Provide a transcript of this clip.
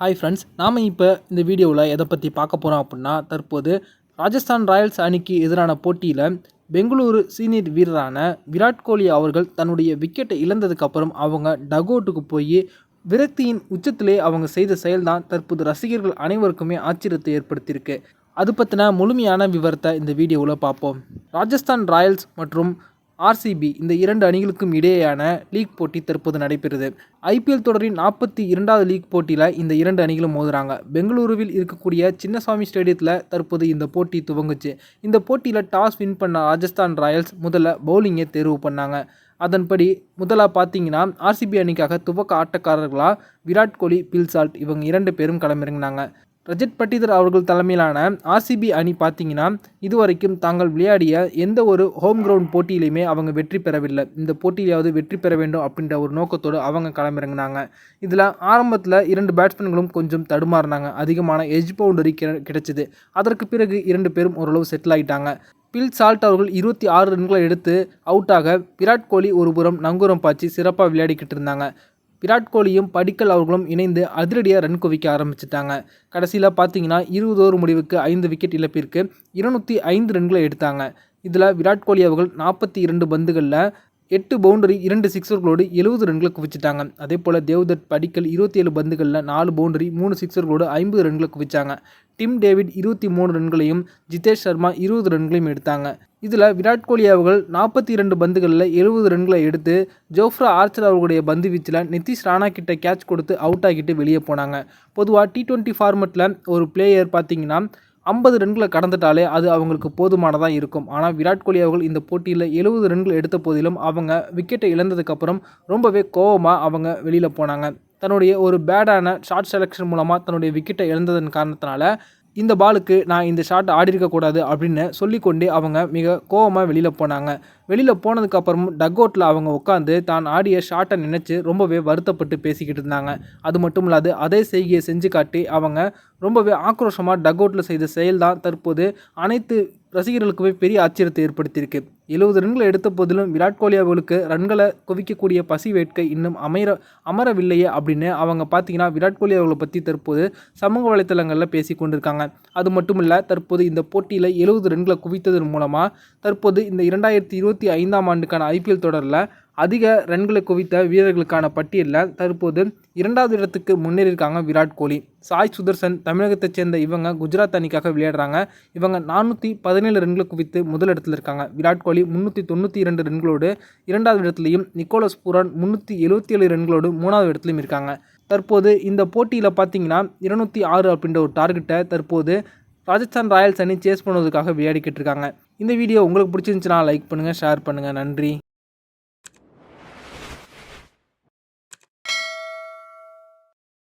Hi friends நாம் இப்போ இந்த வீடியோவில் எதை பற்றி பார்க்க போகிறோம் அப்படின்னா தற்போது ராஜஸ்தான் ராயல்ஸ் அணிக்கு எதிரான போட்டியில் பெங்களூரு சீனியர் வீரரான விராட் கோலி அவர்கள் தன்னுடைய விக்கெட்டை இழந்ததுக்கப்புறம் அவங்க டகோட்டுக்கு போய் விரக்தியின் உச்சத்திலே அவங்க செய்த செயல்தான் தற்போது ரசிகர்கள் அனைவருக்குமே ஆச்சரியத்தை ஏற்படுத்தியிருக்கு. அது பற்றின முழுமையான விவரத்தை இந்த வீடியோவில் பார்ப்போம். ராஜஸ்தான் ராயல்ஸ் மற்றும் ஆர்சிபி இந்த இரண்டு அணிகளுக்கும் இடையேயான லீக் போட்டி தற்போது நடைபெறுது. ஐபிஎல் தொடரின் நாற்பத்தி இரண்டாவது லீக் போட்டியில் இந்த இரண்டு அணிகளும் மோதுறாங்க. பெங்களூருவில் இருக்கக்கூடிய சின்னசாமி ஸ்டேடியத்தில் தற்போது இந்த போட்டி துவங்குச்சு. இந்த போட்டியில் டாஸ் வின் பண்ண ராஜஸ்தான் ராயல்ஸ் முதல்ல பவுலிங்கை தேர்வு பண்ணாங்க. அதன்படி முதலாக பார்த்தீங்கன்னா ஆர்சிபி அணிக்காக துவக்க ஆட்டக்காரர்களாக விராட் கோலி பில்சால்ட் இவங்க இரண்டு பேரும் களமிறங்கினாங்க. ரஜத் பட்டிதர் அவர்கள் தலைமையிலான ஆர்சிபி அணி பார்த்தீங்கன்னா இதுவரைக்கும் தாங்கள் விளையாடிய எந்த ஒரு ஹோம் கிரவுண்ட் போட்டியிலையுமே அவங்க வெற்றி பெறவில்லை. இந்த போட்டியிலாவது வெற்றி பெற வேண்டும் அப்படின்ற ஒரு நோக்கத்தோடு அவங்க களமிறங்கினாங்க. இதில் ஆரம்பத்தில் இரண்டு பேட்ஸ்மேன்களும் கொஞ்சம் தடுமாறினாங்க. அதிகமான எஜ் பவுண்டரி கிடைச்சிது. அதற்கு பிறகு இரண்டு பேரும் ஓரளவு செட்டில் ஆகிட்டாங்க பில் சால்ட் அவர்கள் இருபத்தி ஆறு ரன்களை எடுத்து அவுட்டாக விராட் கோலி ஒரு புறம் நங்கூரம் பாய்ச்சி சிறப்பாக விளையாடிக்கிட்டு இருந்தாங்க. விராட் கோலியும் படிக்கல் அவர்களும் இணைந்து அதிரடியாக ரன் குவிக்க ஆரம்பிச்சிட்டாங்க. கடைசியில் பார்த்தீங்கன்னா இருபது ஓவர் முடிவுக்கு ஐந்து விக்கெட் இழப்பிற்கு இருநூற்றி ஐந்து ரன்களை எடுத்தாங்க. இதில் விராட் கோலி அவர்கள் நாற்பத்தி இரண்டு பந்துகளில் எட்டு பவுண்டரி இரண்டு சிக்ஸர்களோடு எழுபது ரன்களை குவிச்சிட்டாங்க. அதே போல் தேவ்தத் படிக்கல் இருபத்தி ஏழு பந்துகளில் நாலு பவுண்டரி மூணு சிக்ஸர்களோடு ஐம்பது ரன்களை குவிச்சாங்க. டிம் டேவிட் இருபத்தி மூணு ரன்களையும் ஜிதேஷ் சர்மா இருபது ரன்களையும் எடுத்தாங்க. இதில் விராட் கோலி அவர்கள் நாற்பத்தி இரண்டு பந்துகளில் எழுபது ரன்களை எடுத்து ஜோஃப்ரா ஆர்ச்சர் அவர்களுடைய பந்து வீச்சில் நிதிஷ் ராணா கிட்ட கேட்ச் கொடுத்து அவுட் ஆகிட்டு வெளியே போனாங்க. பொதுவாக டி ட்வெண்ட்டி ஃபார்மெட்டில் ஒரு பிளேயர் பார்த்தீங்கன்னா ஐம்பது ரன்களை கடந்துட்டாலே அது அவங்களுக்கு போதுமானதாக இருக்கும். ஆனால் விராட் கோலி அவர்கள் இந்த போட்டியில் எழுபது ரன்கள் எடுத்த போதிலும் அவங்க விக்கெட்டை இழந்ததுக்கப்புறம் ரொம்பவே கோபமாக அவங்க வெளியில் போனாங்க. தன்னுடைய ஒரு பேடான ஷார்ட் செலெக்ஷன் மூலமாக தன்னுடைய விக்கெட்டை இழந்ததன் காரணத்தினால இந்த பாலுக்கு நான் இந்த ஷாட் ஆடி இருக்கக்கூடாது அப்படின்னு சொல்லிக்கொண்டே அவங்க மிக கோபமாக வெளியில் போனாங்க. வெளியில் போனதுக்கப்புறமும் டக் அவுட்டில் அவங்க உட்காந்து தான் ஆடிய ஷாட்டை நினச்சி ரொம்பவே வருத்தப்பட்டு பேசிக்கிட்டு இருந்தாங்க. அது மட்டும் இல்லாது அதே செய்கையை செஞ்சு காட்டி அவங்க ரொம்பவே ஆக்ரோஷமாக டக் அவுட்டில் செய்த செயல் தான் தற்போது அனைத்து ரசிகர்களுக்குமே பெரிய ஆச்சரியத்தை ஏற்படுத்தியிருக்கு. எழுபது ரன்களை எடுத்த போதிலும் விராட் கோலி அவர்களுக்கு ரன்களை குவிக்கக்கூடிய பசி வேட்கை இன்னும் அமைர அமரவில்லையே அப்படின்னு அவங்க பார்த்தீங்கன்னா விராட் கோலி அவர்களை பற்றி தற்போது சமூக வலைத்தளங்களில் பேசி கொண்டிருக்காங்க. அது மட்டுமில்ல தற்போது இந்த போட்டியில் எழுபது ரன்களை குவித்ததன் மூலமாக தற்போது இந்த இரண்டாயிரத்தி இருபத்தி ஐந்தாம் ஆண்டுக்கான ஐபிஎல் தொடரில் அதிக ரன்களை குவித்த வீரர்களுக்கான பட்டியலில் தற்போது இரண்டாவது இடத்துக்கு முன்னேறியிருக்காங்க விராட் கோலி. சாய் சுதர்சன் தமிழகத்தைச் சேர்ந்த இவங்க குஜராத் அணிக்காக விளையாடுறாங்க. இவங்க நானூற்றி பதினேழு ரன்களை குவித்து முதல் இடத்துல இருக்காங்க. விராட் கோலி முந்நூற்றி தொண்ணூற்றி இரண்டு ரன்களோடு இரண்டாவது இடத்துலையும் நிக்கோலஸ் பூரான் முந்நூற்றி எழுபத்தி ஏழு ரன்களோடு மூணாவது இடத்துலையும் இருக்காங்க. தற்போது இந்த போட்டியில் பார்த்தீங்கன்னா இருநூற்றி ஆறு அப்படின்ற ஒரு டார்கெட்டை தற்போது ராஜஸ்தான் ராயல்ஸ் அணி சேஸ் பண்ணுவதற்காக விளையாடிக்கிட்டு இருக்காங்க. இந்த வீடியோ உங்களுக்கு பிடிச்சிருந்துச்சுன்னா லைக் பண்ணுங்கள் ஷேர் பண்ணுங்கள் நன்றி.